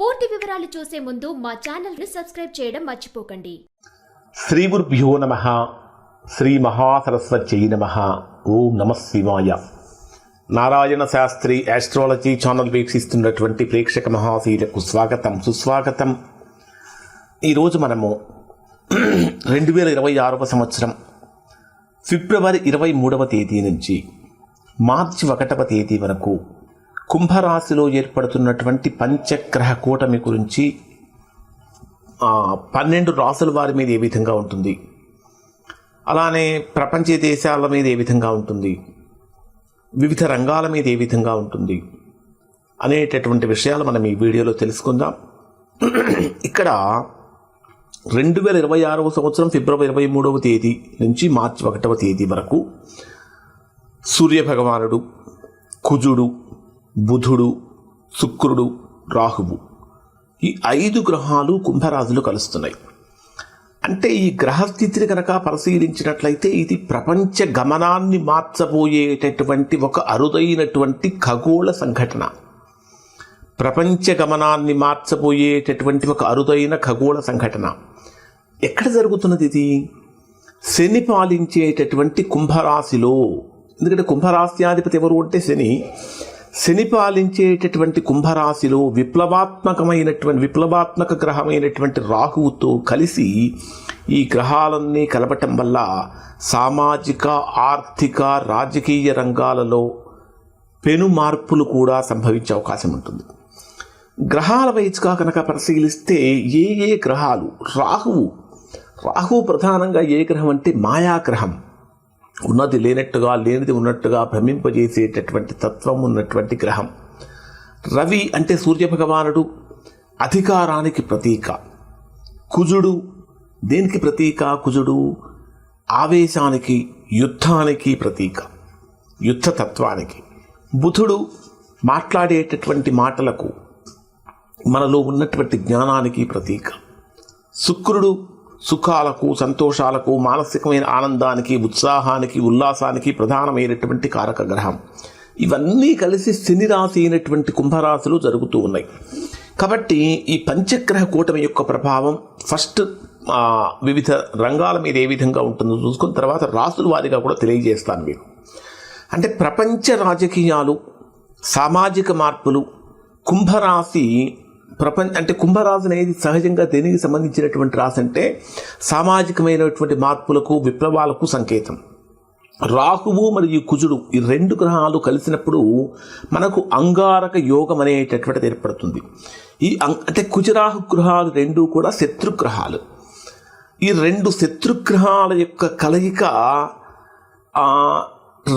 పూర్తి వివరాలు చూసే ముందు మా ఛానల్ సబ్స్క్రైబ్ చేయడం మర్చిపోకండి. శ్రీ గురుభ్యో నమ. శ్రీ మహాసరస్వత్యై నమ. ఓం నమ శివాయ. నారాయణ శాస్త్రి ఆస్ట్రాలజీ ఛానల్ వీక్షిస్తున్నటువంటి ప్రేక్షక మహాశీలకు స్వాగతం సుస్వాగతం. ఈరోజు మనము రెండు వేల ఇరవై ఆరవ సంవత్సరం ఫిబ్రవరి ఇరవై మూడవ తేదీ నుంచి మార్చి ఒకటవ తేదీ వరకు కుంభరాశిలో ఏర్పడుతున్నటువంటి పంచగ్రహ కూటమి గురించి పన్నెండు రాసుల వారి మీద ఏ విధంగా ఉంటుంది? అలానే ప్రపంచ దేశాల మీద ఏ విధంగా ఉంటుంది? వివిధ రంగాల మీద ఏ విధంగా ఉంటుంది? అనేటటువంటి విషయాలు మనం ఈ వీడియోలో తెలుసుకుందాం. ఇక్కడ రెండు వేల ఇరవై ఆరవ సంవత్సరం ఫిబ్రవరి ఇరవై మూడవ తేదీ నుంచి మార్చి ఒకటవ తేదీ వరకు సూర్య భగవానుడు కుజుడు బుధుడు శుక్రుడు రాహువు ఈ ఐదు గ్రహాలు కుంభరాజులు కలుస్తున్నాయి. అంటే ఈ గ్రహస్థితిని కనుక పరిశీలించినట్లయితే ఇది ప్రపంచ గమనాన్ని మార్చబోయేటటువంటి ఒక అరుదైనటువంటి ఖగోళ సంఘటన. ప్రపంచ గమనాన్ని మార్చబోయేటటువంటి ఒక అరుదైన ఖగోళ సంఘటన. ఎక్కడ జరుగుతున్నది ఇది? శని పాలించేటటువంటి కుంభరాశిలో. ఎందుకంటే కుంభరాశ్యాధిపతి ఎవరు అంటే శని. శని పాలించేటటువంటి కుంభరాశిలో విప్లవాత్మకమైనటువంటి విప్లవాత్మక గ్రహమైనటువంటి రాహువుతో కలిసి ఈ గ్రహాలన్నీ కలపటం వల్ల సామాజిక ఆర్థిక రాజకీయ రంగాలలో పెను మార్పులు కూడా సంభవించే అవకాశం ఉంటుంది. గ్రహాల వైజ్గా కనుక పరిశీలిస్తే ఏ ఏ గ్రహాలు రాహువు రాహువు ప్రధానంగా ఏ గ్రహం అంటే మాయాగ్రహం. ఉన్నది లేనట్టుగా లేనిది ఉన్నట్టుగా భ్రమింపజేసేటటువంటి తత్వం ఉన్నటువంటి గ్రహం. రవి అంటే సూర్యభగవానుడు. అధికారానికి ప్రతీక. కుజుడు దేనికి ప్రతీక కుజుడు? ఆవేశానికి యుద్ధానికి ప్రతీక. యుద్ధతత్వానికి బుధుడు మాట్లాడేటటువంటి మాటలకు మనలో ఉన్నటువంటి జ్ఞానానికి ప్రతీక. శుక్రుడు సుఖాలకు సంతోషాలకు మానసికమైన ఆనందానికి ఉత్సాహానికి ఉల్లాసానికి ప్రధానమైనటువంటి కారక గ్రహం. ఇవన్నీ కలిసి శని రాశి అయినటువంటి కుంభరాశులు జరుగుతూ ఉన్నాయి. కాబట్టి ఈ పంచగ్రహ కూటమి యొక్క ప్రభావం ఫస్ట్ వివిధ రంగాల మీద ఏ విధంగా ఉంటుందో చూసుకున్న తర్వాత రాసుల వారిగా కూడా తెలియజేస్తాను మీకు. అంటే ప్రపంచ రాజకీయాలు సామాజిక మార్పులు కుంభరాశి ప్రపంచ అంటే కుంభరాశి అనేది సహజంగా దేనికి సంబంధించినటువంటి రాశి అంటే సామాజికమైనటువంటి మార్పులకు విప్లవాలకు సంకేతం. రాహువు మరియు కుజుడు ఈ రెండు గ్రహాలు కలిసినప్పుడు మనకు అంగారక యోగం అనేటటువంటిది ఏర్పడుతుంది. ఈ అం- అంటే కుజరాహు గ్రహాలు రెండు కూడా శత్రుగ్రహాలు. ఈ రెండు శత్రుగ్రహాల యొక్క కలయిక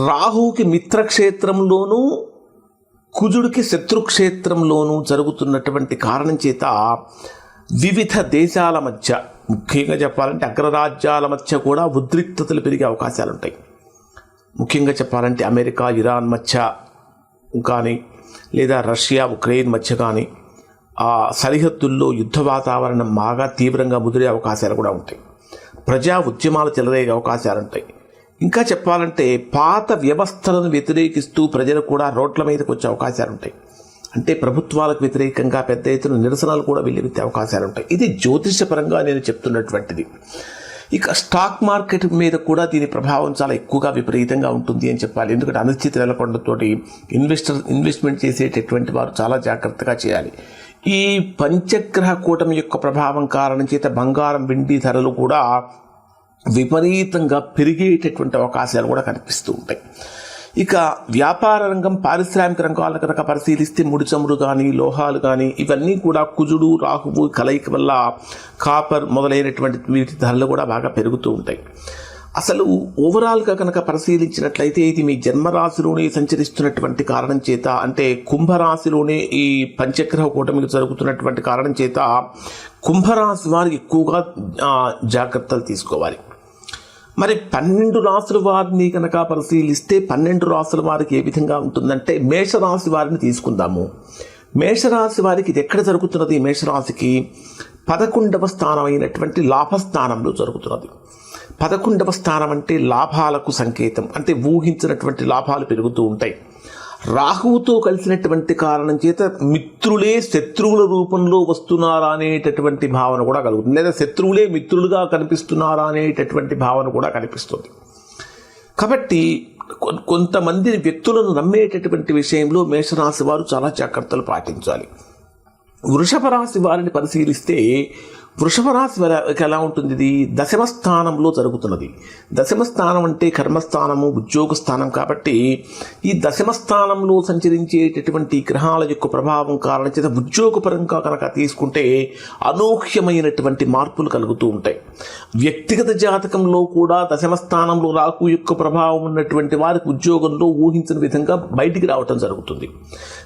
రాహువుకి మిత్రక్షేత్రంలోనూ కుజుడికి శత్రుక్షేత్రంలోనూ జరుగుతున్నటువంటి కారణం చేత వివిధ దేశాల మధ్య ముఖ్యంగా చెప్పాలంటే అగ్రరాజ్యాల మధ్య కూడా ఉద్రిక్తతలు పెరిగే అవకాశాలు ఉంటాయి ముఖ్యంగా చెప్పాలంటే అమెరికా ఇరాన్ మధ్య కానీ లేదా రష్యా ఉక్రెయిన్ మధ్య కానీ ఆ సరిహద్దుల్లో యుద్ధ వాతావరణం బాగా తీవ్రంగా ముదిరే అవకాశాలు కూడా ఉంటాయి. ప్రజా ఉద్యమాలు చెలరేగే అవకాశాలు ఉంటాయి ఇంకా చెప్పాలంటే పాత వ్యవస్థలను వ్యతిరేకిస్తూ ప్రజలు కూడా రోడ్ల మీదకి వచ్చే అవకాశాలు ఉంటాయి. అంటే ప్రభుత్వాలకు వ్యతిరేకంగా పెద్ద ఎత్తున నిరసనలు కూడా వెళ్ళిపెత్తే అవకాశాలు ఉంటాయి. ఇది జ్యోతిషపరంగా నేను చెప్తున్నటువంటిది. ఇక స్టాక్ మార్కెట్ మీద కూడా దీని ప్రభావం చాలా ఎక్కువగా విపరీతంగా ఉంటుంది అని చెప్పాలి. ఎందుకంటే అనిశ్చిత నెలకొండతోటి ఇన్వెస్టర్ ఇన్వెస్ట్మెంట్ చేసేటటువంటి వారు చాలా జాగ్రత్తగా చేయాలి. ఈ పంచగ్రహ కూటమి యొక్క ప్రభావం కారణం చేత బంగారం వెండి ధరలు కూడా విపరీతంగా పెరిగేటటువంటి అవకాశాలు కూడా కనిపిస్తూ ఉంటాయి. ఇక వ్యాపార రంగం పారిశ్రామిక రంగాలను కనుక పరిశీలిస్తే ముడి చమురు కానీ లోహాలు కానీ ఇవన్నీ కూడా కుజుడు రాహువు కలయిక వల్ల కాపర్ మొదలైనటువంటి వీటి ధరలు కూడా బాగా పెరుగుతూ ఉంటాయి. అసలు ఓవరాల్గా కనుక పరిశీలించినట్లయితే ఇది మీ జన్మరాశిలోనే సంచరిస్తున్నటువంటి కారణం చేత అంటే కుంభరాశిలోనే ఈ పంచగ్రహ కూటమికి జరుగుతున్నటువంటి కారణం చేత కుంభరాశి వారు ఎక్కువగా జాగ్రత్తలు తీసుకోవాలి. మరి పన్నెండు రాసుల వారిని కనుక పరిశీలిస్తే పన్నెండు రాసుల వారికి ఏ విధంగా ఉంటుందంటే మేషరాశి వారిని తీసుకుందాము. మేషరాశి వారికి ఇది ఎక్కడ జరుగుతున్నది? మేషరాశికి పదకొండవ స్థానం అయినటువంటి లాభస్థానంలో జరుగుతున్నది. పదకొండవ స్థానం అంటే లాభాలకు సంకేతం అంటే ఊహించినటువంటి లాభాలు పెరుగుతూ ఉంటాయి. రాహువుతో కలిసినటువంటి కారణం చేత మిత్రులే శత్రువుల రూపంలో వస్తున్నారా అనేటటువంటి భావన కూడా కలుగుతుంది. లేదా శత్రువులే మిత్రులుగా కనిపిస్తున్నారా అనేటటువంటి భావన కూడా కనిపిస్తుంది. కాబట్టి కొ- కొంతమంది వ్యక్తులను నమ్మేటటువంటి విషయంలో మేషరాశి వారు చాలా జాగ్రత్తలు పాటించాలి. వృషభ రాశి వారిని పరిశీలిస్తే వృషభ రాశి వారికి ఎలా ఉంటుంది ఇది? దశమ స్థానంలో జరుగుతున్నది. దశమ స్థానం అంటే కర్మస్థానము ఉద్యోగ స్థానం కాబట్టి ఈ దశమ స్థానంలో సంచరించేటటువంటి గ్రహాల యొక్క ప్రభావం కారణం చేత ఉద్యోగపరంగా కనుక తీసుకుంటే అనూహ్యమైనటువంటి మార్పులు కలుగుతూ ఉంటాయి. వ్యక్తిగత జాతకంలో కూడా దశమ స్థానంలో రాకు యొక్క ప్రభావం ఉన్నటువంటి వారికి ఉద్యోగంలో ఊహించిన విధంగా బయటికి రావటం జరుగుతుంది.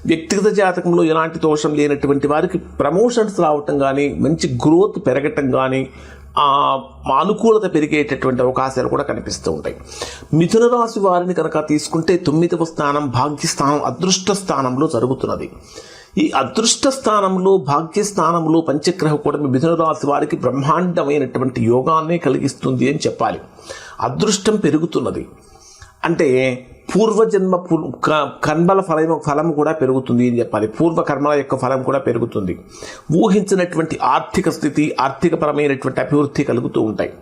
వ్యక్తిగత జాతకంలో ఎలాంటి దోషం లేనటువంటి వారికి ప్రమోషన్స్ రావటం కానీ మంచి గ్రోత్ పెరగటం కానీ అనుకూలత పెరిగేటటువంటి అవకాశాలు కూడా కనిపిస్తూ ఉంటాయి. మిథున రాశి వారిని కనుక తీసుకుంటే తొమ్మిదవ స్థానం భాగ్యస్థానం అదృష్ట స్థానంలో జరుగుతున్నది. ఈ అదృష్ట స్థానంలో భాగ్యస్థానంలో పంచగ్రహ కూటమి మిథున రాశి వారికి బ్రహ్మాండమైనటువంటి యోగాన్నే కలిగిస్తుంది అని చెప్పాలి. అదృష్టం పెరుగుతున్నది. అంటే పూర్వజన్మ పు- క- కర్మల ఫలం ఫలం కూడా పెరుగుతుంది అని చెప్పాలి. పూర్వ కర్మల యొక్క ఫలం కూడా పెరుగుతుంది. ఊహించినటువంటి ఆర్థిక స్థితి ఆర్థికపరమైనటువంటి అభివృద్ధి కలుగుతూ ఉంటాయి.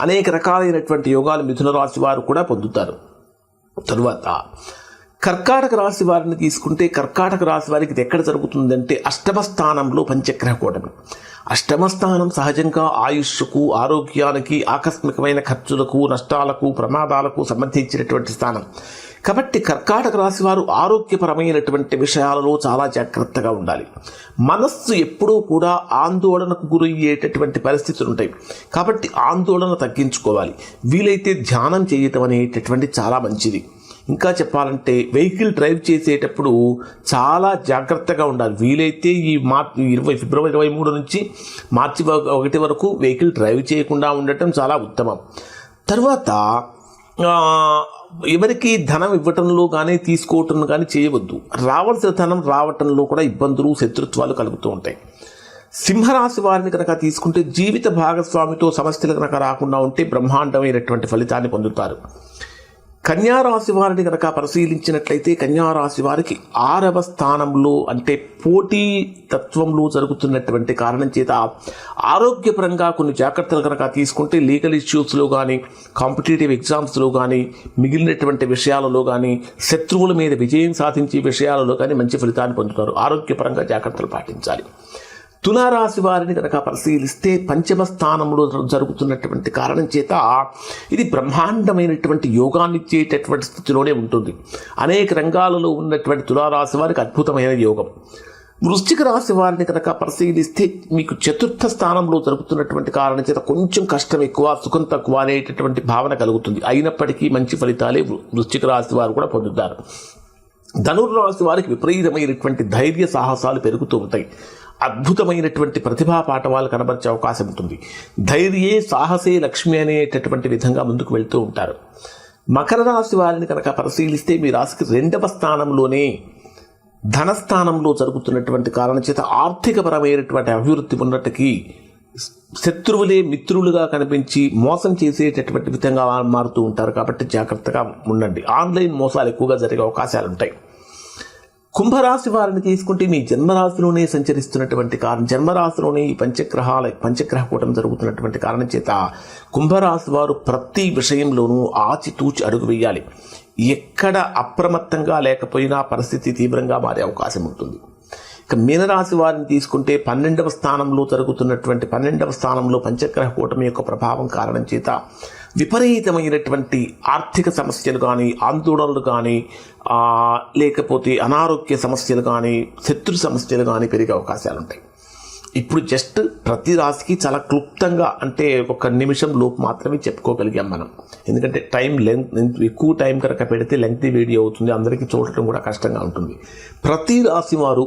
అనేక రకాలైనటువంటి యోగాలు మిథున రాశి వారు కూడా పొందుతారు. తరువాత కర్కాటక రాశి వారిని తీసుకుంటే కర్కాటక రాశి వారికి ఇది ఎక్కడ జరుగుతుందంటే అష్టమ స్థానంలో పంచగ్రహ కూటమి. అష్టమ స్థానం సహజంగా ఆయుష్కు ఆరోగ్యానికి ఆకస్మికమైన ఖర్చులకు నష్టాలకు ప్రమాదాలకు సంబంధించినటువంటి స్థానం. కాబట్టి కర్కాటక రాశి వారు ఆరోగ్యపరమైనటువంటి విషయాలలో చాలా జాగ్రత్తగా ఉండాలి. మనస్సు ఎప్పుడూ కూడా ఆందోళనకు గురయ్యేటటువంటి పరిస్థితులు ఉంటాయి. కాబట్టి ఆందోళన తగ్గించుకోవాలి. వీలైతే ధ్యానం చేయటం అనేటటువంటి చాలా మంచిది. ఇంకా చెప్పాలంటే వెహికల్ డ్రైవ్ చేసేటప్పుడు చాలా జాగ్రత్తగా ఉండాలి. వీలైతే ఈ మార్ ఇరవై ఫిబ్రవరి ఇరవై మూడు నుంచి మార్చి ఒకటి వరకు వెహికల్ డ్రైవ్ చేయకుండా ఉండటం చాలా ఉత్తమం. తర్వాత ఎవరికి ధనం ఇవ్వటంలో కానీ తీసుకోవటం కానీ చేయవద్దు. రావాల్సిన ధనం రావటంలో కూడా ఇబ్బందులు శత్రుత్వాలు కలుగుతూ ఉంటాయి. సింహరాశి వారిని కనుక తీసుకుంటే జీవిత భాగస్వామితో సమస్యలు కనుక రాకుండా ఉంటే బ్రహ్మాండమైనటువంటి ఫలితాన్ని పొందుతారు. కన్యారాశి వారిని కనుక పరిశీలించినట్లయితే కన్యారాశి వారికి ఆరవ స్థానంలో అంటే పోటీ తత్వంలో జరుగుతున్నటువంటి కారణం చేత ఆరోగ్యపరంగా కొన్ని జాగ్రత్తలు కనుక తీసుకుంటే లీగల్ ఇష్యూస్లో కానీ కాంపిటేటివ్ ఎగ్జామ్స్లో కానీ మిగిలినటువంటి విషయాలలో కానీ శత్రువుల మీద విజయం సాధించే విషయాలలో కానీ మంచి ఫలితాన్ని పొందుతారు. ఆరోగ్యపరంగా జాగ్రత్తలు పాటించాలి. తులారాశి వారిని కనుక పరిశీలిస్తే పంచమ స్థానంలో జరుగుతున్నటువంటి కారణం చేత ఇది బ్రహ్మాండమైనటువంటి యోగాన్ని ఇచ్చేటటువంటి స్థితిలోనే ఉంటుంది. అనేక రంగాలలో ఉన్నటువంటి తులారాశి వారికి అద్భుతమైన యోగం. వృశ్చిక రాశి వారిని కనుక పరిశీలిస్తే మీకు చతుర్థ స్థానంలో జరుగుతున్నటువంటి కారణం చేత కొంచెం కష్టం ఎక్కువ సుఖం తక్కువ అనేటటువంటి భావన కలుగుతుంది. అయినప్పటికీ మంచి ఫలితాలే వృ- వృశ్చిక రాశి వారు కూడా పొందుతారు. ధనుర్రాశి వారికి విపరీతమైనటువంటి ధైర్య సాహసాలు పెరుగుతూ ఉంటాయి. అద్భుతమైనటువంటి ప్రతిభా పాఠవాలు కనబరిచే అవకాశం ఉంటుంది. ధైర్యే సాహసే లక్ష్మి అనేటటువంటి విధంగా ముందుకు వెళ్తూ ఉంటారు. మకర రాశి వారిని కనుక పరిశీలిస్తే మీ రాశికి రెండవ స్థానంలోనే ధనస్థానంలో జరుగుతున్నటువంటి కారణం చేత ఆర్థికపరమైనటువంటి అభివృద్ధి ఉన్నట్టుకి శత్రువులే మిత్రులుగా కనిపించి మోసం చేసేటటువంటి విధంగా మారుతూ ఉంటారు. కాబట్టి జాగ్రత్తగా ఉండండి. ఆన్లైన్ మోసాలు ఎక్కువగా జరిగే అవకాశాలు ఉంటాయి. కుంభరాశి వారిని తీసుకుంటే మీ జన్మరాశిలోనే సంచరిస్తున్నటువంటి కారణం జన్మరాశిలోనే ఈ పంచగ్రహాల పంచగ్రహ కూటమి జరుగుతున్నటువంటి కారణం చేత కుంభరాశి వారు ప్రతి విషయంలోనూ ఆచితూచి అడుగు వేయాలి. ఎక్కడ అప్రమత్తంగా లేకపోయినా పరిస్థితి తీవ్రంగా మారే అవకాశం ఉంటుంది. ఇక మీనరాశి వారిని తీసుకుంటే పన్నెండవ స్థానంలో జరుగుతున్నటువంటి పన్నెండవ స్థానంలో పంచగ్రహ కూటమి యొక్క ప్రభావం కారణం చేత విపరీతమైనటువంటి ఆర్థిక సమస్యలు కానీ ఆందోళనలు కానీ లేకపోతే అనారోగ్య సమస్యలు కానీ శత్రు సమస్యలు కానీ పెరిగే అవకాశాలు ఉంటాయి. ఇప్పుడు జస్ట్ ప్రతి రాశికి చాలా క్లుప్తంగా అంటే ఒక నిమిషం లోపు మాత్రమే చెప్పుకోగలిగాం మనం. ఎందుకంటే టైం లెంత్ ఎక్కువ టైం కనుక పెడితే లెంగ్తీ వీడియో అవుతుంది అందరికీ చూడటం కూడా కష్టంగా ఉంటుంది. ప్రతి రాశి వారు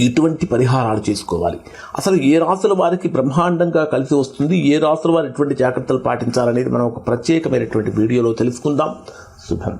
ఇటువంటి పరిహారాలు చేసుకోవాలి. అసలు ఏ రాసుల వారికి బ్రహ్మాండంగా కలిసి వస్తుంది ఏ రాసుల వారు ఎటువంటి జాగ్రత్తలు పాటించాలనేది మనం ఒక ప్రత్యేకమైనటువంటి వీడియోలో తెలుసుకుందాం. శుభం